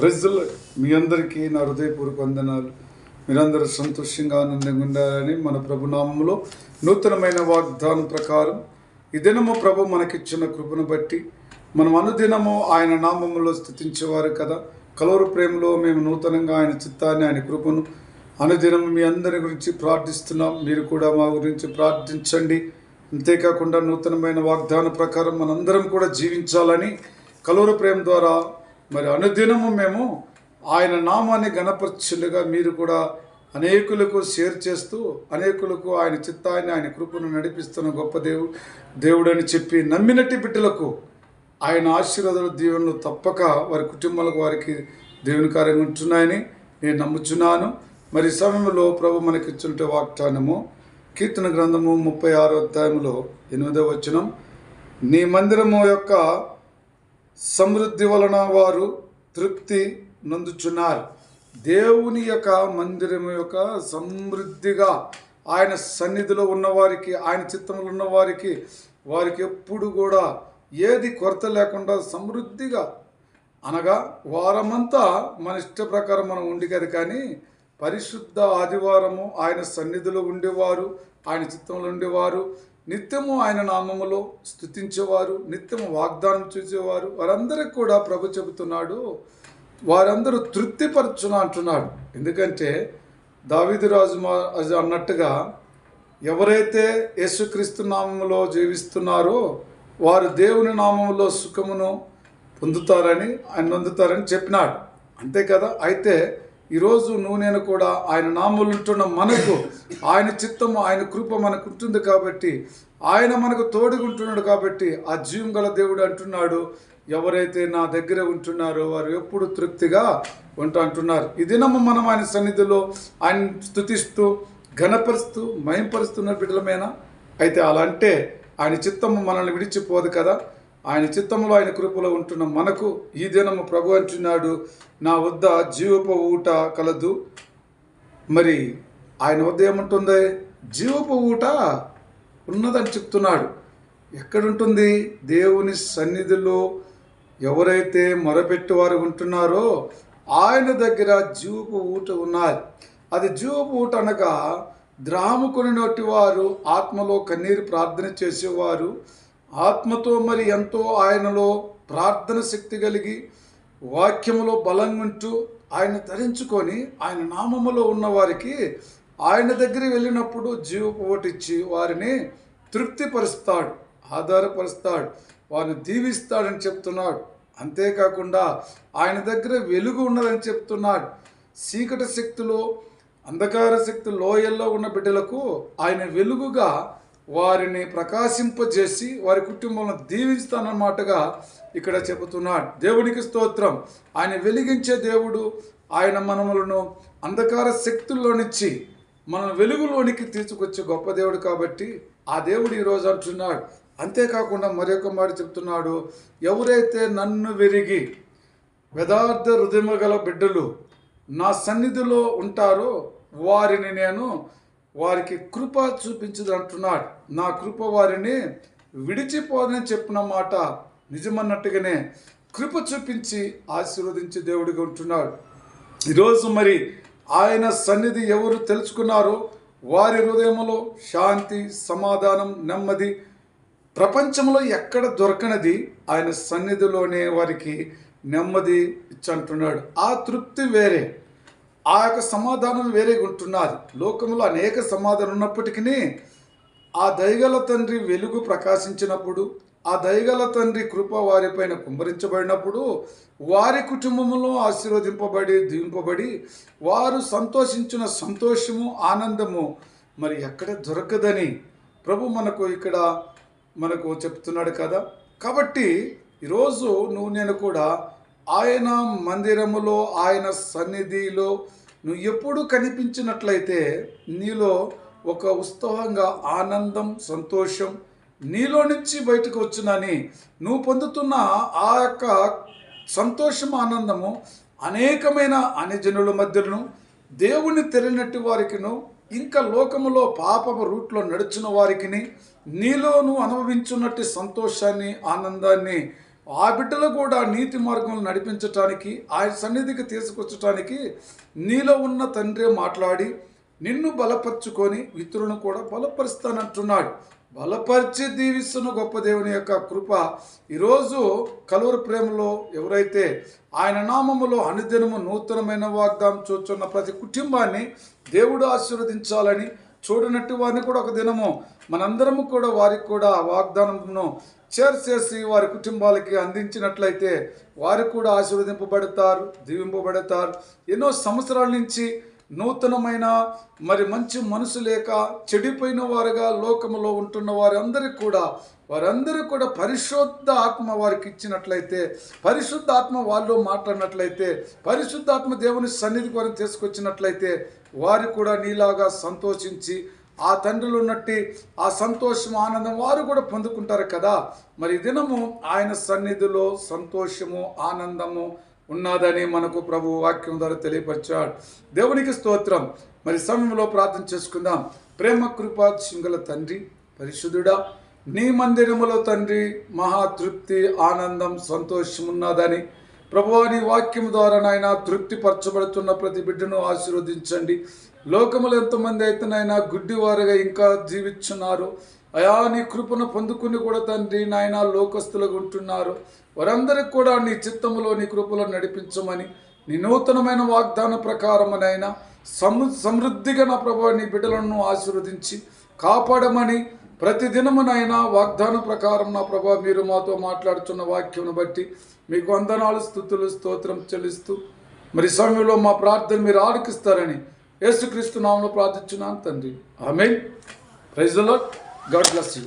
ప్రజలు మీ అందరికీ నా హృదయపూర్వక వందనాలు. మీరందరూ సంతోషంగా ఆనందంగా ఉండాలని మన ప్రభునామంలో నూతనమైన వాగ్దానం ప్రకారం ఈ దినము ప్రభు మనకిచ్చిన కృపను బట్టి మనం అనుదినము ఆయన నామములో స్థుతించేవారు కదా. కలవరు ప్రేమలో మేము నూతనంగా ఆయన చిత్తాన్ని ఆయన కృపను అనుదినం మీ అందరి గురించి ప్రార్థిస్తున్నాం. మీరు కూడా మా గురించి ప్రార్థించండి. అంతేకాకుండా నూతనమైన వాగ్దాన ప్రకారం మనందరం కూడా జీవించాలని కలవరు ప్రేమ ద్వారా మరి అనుదినము మేము ఆయన నామాన్ని గణపరచులుగా మీరు కూడా అనేకులకు షేర్ చేస్తూ అనేకులకు ఆయన చిత్తాన్ని ఆయన కృపను నడిపిస్తున్న గొప్ప దేవు దేవుడని చెప్పి నమ్మినట్టి బిడ్డలకు ఆయన ఆశీర్వాదాలు దీవెనలు తప్పక వారి కుటుంబాలకు వారికి దేవుని కార్యం ఉంటున్నాయని నేను నమ్ముచున్నాను. మరి సమయంలో ప్రభు మనకి వాగ్దానము కీర్తన గ్రంథము ముప్పై ఆరో అధ్యాయంలో ఎనిమిదో వచనం. నీ మందిరము యొక్క సమృద్ధి వలన వారు తృప్తి నందుచున్నారు. దేవుని యొక్క మందిరం యొక్క సమృద్ధిగా ఆయన సన్నిధిలో ఉన్నవారికి ఆయన చిత్తంలో ఉన్నవారికి వారికి ఎప్పుడు కూడా ఏది కొరత లేకుండా సమృద్ధిగా అనగా వారమంతా మన ఇష్ట ప్రకారం మనం ఉండేది కానీ పరిశుద్ధ ఆదివారము ఆయన సన్నిధిలో ఉండేవారు ఆయన చిత్తంలో ఉండేవారు నిత్యము ఆయన నామములో స్థుతించేవారు నిత్యము వాగ్దానం చేసేవారు. వారందరికి కూడా ప్రభు చెబుతున్నాడు వారందరూ తృప్తిపరచున అంటున్నాడు. ఎందుకంటే దావిదిరాజు మా అన్నట్టుగా ఎవరైతే యేసుక్రీస్తు నామములో జీవిస్తున్నారో వారు దేవుని నామములో సుఖమును పొందుతారని ఆయన పొందుతారని చెప్పినాడు. అంతే కదా? అయితే ఈరోజు నువ్వు నేను కూడా ఆయన నామములు ఉంటున్న మనకు ఆయన చిత్తము ఆయన కృప మనకు ఉంటుంది కాబట్టి ఆయన మనకు తోడుగుంటున్నాడు కాబట్టి ఆ జీవం గల దేవుడు అంటున్నాడు ఎవరైతే నా దగ్గర ఉంటున్నారో వారు ఎప్పుడు తృప్తిగా ఉంటా అంటున్నారు. ఈ దినము మనం ఆయన సన్నిధిలో ఆయన స్థుతిస్తూ ఘనపరుస్తూ మయంపరుస్తున్న బిడ్డలమేనా? అయితే అలా అంటే ఆయన చిత్తము మనల్ని విడిచిపోదు కదా. ఆయన చిత్తంలో ఆయన కృపలో ఉంటున్న మనకు ఈ దినము ప్రభు అంటున్నాడు నా వద్ద జీవపు ఊట కలదు. మరి ఆయన వద్ద ఏముంటుంది? జీవపు ఊట ఉన్నదని చెప్తున్నాడు. ఎక్కడుంటుంది? దేవుని సన్నిధిలో ఎవరైతే మొరపెట్టేవారు ఉంటున్నారో ఆయన దగ్గర జీవపు ఊట ఉన్నది. అది జీవపు ఊట అనగా ద్రాముకుని నోటి వారు ఆత్మలో కన్నీరు ప్రార్థన చేసేవారు ఆత్మతో మరి ఎంతో ఆయనలో ప్రార్థన శక్తి కలిగి వాక్యములో బలం ఉంటూ ఆయన ధరించుకొని ఆయన నామములో ఉన్నవారికి ఆయన దగ్గర వెళ్ళినప్పుడు జీవపోటిచ్చి వారిని తృప్తిపరుస్తాడు ఆధారపరుస్తాడు వారిని దీవిస్తాడని చెప్తున్నాడు. అంతేకాకుండా ఆయన దగ్గర వెలుగు ఉన్నదని చెప్తున్నాడు. చీకటి శక్తిలో అంధకార శక్తి లోయల్లో ఉన్న బిడ్డలకు ఆయన వెలుగుగా వారిని ప్రకాశింపజేసి వారి కుటుంబంలో దీవిస్తానన్నమాటగా ఇక్కడ చెబుతున్నాడు. దేవునికి స్తోత్రం. ఆయన వెలిగించే దేవుడు ఆయన మనములను అంధకార శక్తుల్లో నుంచి మన వెలుగులోనికి తీసుకొచ్చే గొప్ప దేవుడు కాబట్టి ఆ దేవుడు ఈరోజు అంటున్నాడు. అంతేకాకుండా మరొక మాట చెప్తున్నాడు ఎవరైతే నన్ను వెరిగి యథార్థ హృదయము గల బిడ్డలు నా సన్నిధిలో ఉంటారో వారిని నేను వారికి కృప చూపించదు అంటున్నాడు నా కృప వారిని విడిచిపోదని చెప్పిన మాట నిజమన్నట్టుగానే కృప చూపించి ఆశీర్వదించే దేవుడిగా ఉంటున్నాడు. ఈరోజు మరి ఆయన సన్నిధి ఎవరు తెలుసుకున్నారో వారి హృదయంలో శాంతి సమాధానం నెమ్మది ప్రపంచంలో ఎక్కడ దొరకనది ఆయన సన్నిధిలోనే వారికి నెమ్మది ఇచ్చంటున్నాడు. ఆ తృప్తి వేరే. ఆ యొక్క సమాధానం వేరే ఉంటున్నది. లోకంలో అనేక సమాధానం ఉన్నప్పటికీ ఆ దయగల తండ్రి వెలుగు ప్రకాశించినప్పుడు ఆ దయగల తండ్రి కృప వారిపైన కుమ్మరించబడినప్పుడు వారి కుటుంబంలో ఆశీర్వదింపబడి దీవింపబడి వారు సంతోషించిన సంతోషము ఆనందము మరి ఎక్కడ దొరకదని ప్రభు మనకు ఇక్కడ మనకు చెప్తున్నాడు కదా. కాబట్టి ఈరోజు నువ్వు నేను కూడా ఆయన మందిరములో ఆయన సన్నిధిలో నువ్వు ఎప్పుడు కనిపించినట్లయితే నీలో ఒక ఉత్సాహంగా ఆనందం సంతోషం నీలో నుంచి బయటకు వచ్చునని నువ్వు పొందుతున్న ఆ యొక్క సంతోషం ఆనందము అనేకమైన అనిజనుల మధ్యను దేవుని తెలియనట్టు వారికిను ఇంకా లోకములో పాపము రూట్లో నడుచున్న వారికిని నీలో నువ్వు అనుభవించున్నట్టు సంతోషాన్ని ఆనందాన్ని ఆ బిడ్డలు కూడా నీతి మార్గంలో నడిపించటానికి ఆయన సన్నిధికి తీసుకొచ్చటానికి నీలో ఉన్న తండ్రి మాట్లాడి నిన్ను బలపరుచుకొని ఇతరులను కూడా బలపరుస్తానంటున్నాడు. బలపరిచి దీవిస్తున్న గొప్ప దేవుని యొక్క కృప ఈరోజు కలువరి ప్రేమలో ఎవరైతే ఆయన నామములో అనుదినము నూతనమైన వాగ్దానం చూస్తున్న ప్రతి కుటుంబాన్ని దేవుడు ఆశీర్వదించాలని చూడనట్టు వారిని కూడా ఒక దినము మనందరము కూడా వారికి కూడా ఆ వాగ్దానమును చేర్చేసి వారి కుటుంబాలకి అందించినట్లయితే వారు కూడా ఆశీర్వదింపబడతారు దీవింపబడతారు. ఎన్నో సంవత్సరాల నుంచి నూతనమైన మరి మంచి మనసు లేక చెడిపోయిన వారుగా లోకములో ఉంటున్న వారందరికీ కూడా వారందరూ కూడా పరిశుద్ధ ఆత్మ వారికి ఇచ్చినట్లయితే పరిశుద్ధ ఆత్మ వాళ్ళు మాట్లాడినట్లయితే పరిశుద్ధాత్మ దేవుని సన్నిధి వారిని తీసుకొచ్చినట్లయితే వారు కూడా నీలాగా సంతోషించి ఆ తండ్రిలో ఉన్నట్టి ఆ సంతోషం ఆనందం వారు కూడా పొందుకుంటారు కదా. మరి దినము ఆయన సన్నిధిలో సంతోషము ఆనందము ఉన్నదని మనకు ప్రభు వాక్యం ద్వారా తెలియపరిచాడు. దేవునికి స్తోత్రం. మరి సమయంలో ప్రార్థన చేసుకుందాం. ప్రేమ కృపా సింగల తండ్రి పరిశుద్ధుడా నీ మందిరములో తండ్రి మహా తృప్తి ఆనందం సంతోషం ఉన్నదని ప్రభువా నీ వాక్యం ద్వారా నాయన తృప్తిపరచబడుతున్న ప్రతి బిడ్డను ఆశీర్వదించండి. లోకములు ఎంతమంది అయితే నాయన గుడ్డివారుగా ఇంకా జీవిస్తున్నారు అయా నీ కృపను పొందుకుని కూడా తండ్రి నాయన లోకస్తులుగా ఉంటున్నారు. వారందరికి కూడా నీ చిత్తములో నీ కృపలో నడిపించమని నీ నూతనమైన వాగ్దాన ప్రకారమునైనా సము సమృద్ధిగా నా ప్రభు నీ బిడ్డలను ఆశీర్వదించి కాపాడమని ప్రతి దినమునైనా వాగ్దానం ప్రకారం నా ప్రభా మీరు మాతో మాట్లాడుతున్న వాక్యం బట్టి మీకు వందనాలు స్థుతులు స్తోత్రం చెల్లిస్తూ మరి సమయంలో మా ప్రార్థన మీరు ఆలకిస్తారని యేసుక్రీస్తు నామంలో ప్రార్థించున్నాను తండ్రి. ఆమె ప్రైజ్ గాడ్ బ్లెస్ యూ.